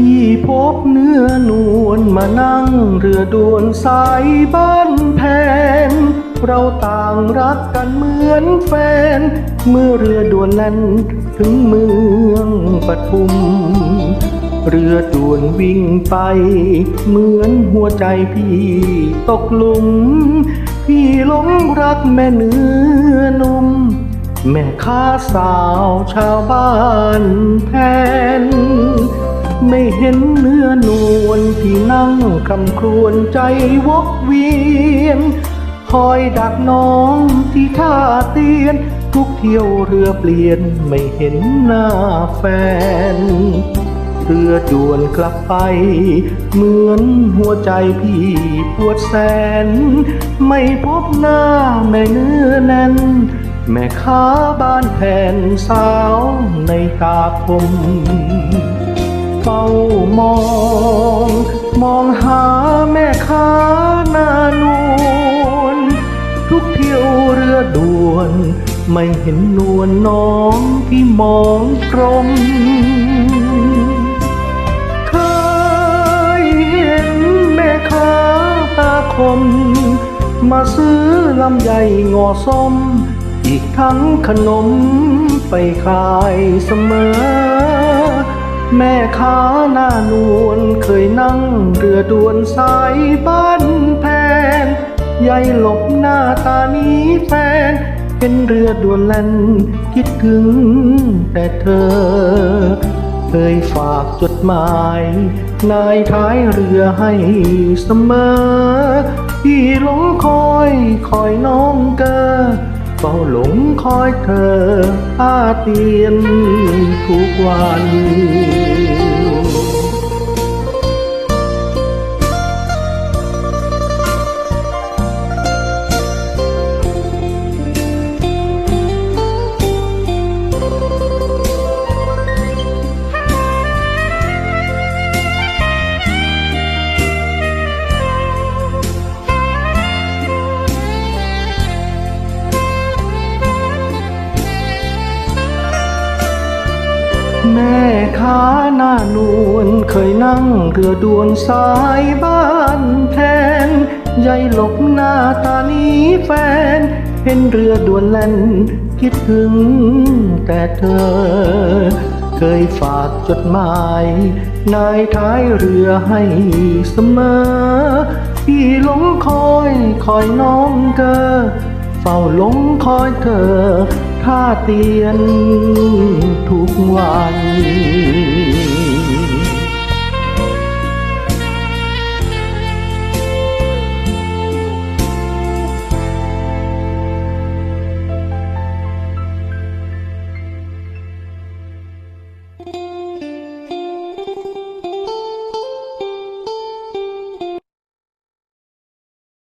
พี่พบเนื้อนวลมานั่งเรือด่วนสายบ้านแพน เราต่างรักกันเหมือนแฟน เมื่อเรือด่วนแล่นถึงเมืองปทุม เรือด่วนวิ่งไป เหมือนหัวใจพี่ตกหลุม พี่หลงรักแม่เนื้อนุ่ม แม่ค้าสาวชาวบ้านแทน ไม่เห็นเนื้อนวลที่นั่งคำครวญใจวกเวียน คอยดักน้องที่ท่าเตียน ทุกเที่ยวเรือเปลี่ยนไม่เห็นหน้าแฟน เรือดวนกลับไป เหมือนหัวใจพี่ปวดแสน ไม่พบหน้าแม่เนื้อแน่นแม่ค้าบ้านแผ่นสาวในตาคม เฝ้ามอง มองหาแม่ค้าหน้านวลทุกเที่ยวเรือด่วน ไม่เห็นนวลน้องที่มองกรมเคยเห็นแม่ค้าตาคม มาซื้อลำไยงอส้ม อีกทั้งขนมไปขายเสมอ แม่ค้าหน้านวลเคยนั่งเรือด่วนสายบ้านแพนยายหลบหน้าตานี้แฟนเห็นเรือด่วนแล่นคิดถึงแต่เธอ เคยฝากจดหมาย นายท้ายเรือให้เสมอพี่หลงคอยคอยน้องเกอเฝ้าหลงคอยเธออาเตียนทุกวัน แม่ค้าหน้านวลเคยนั่งเรือด่วนสายบ้านแทนยายหลบหน้าตานี้แฟน เห็นเรือด่วนแล่นคิดถึงแต่เธอ เคยฝากจดหมาย นายท้ายเรือให้เสมอ พี่หลงคอยคอยน้องเกอเฝ้าหลงคอยเธอ ท่าเตียนทุกวัน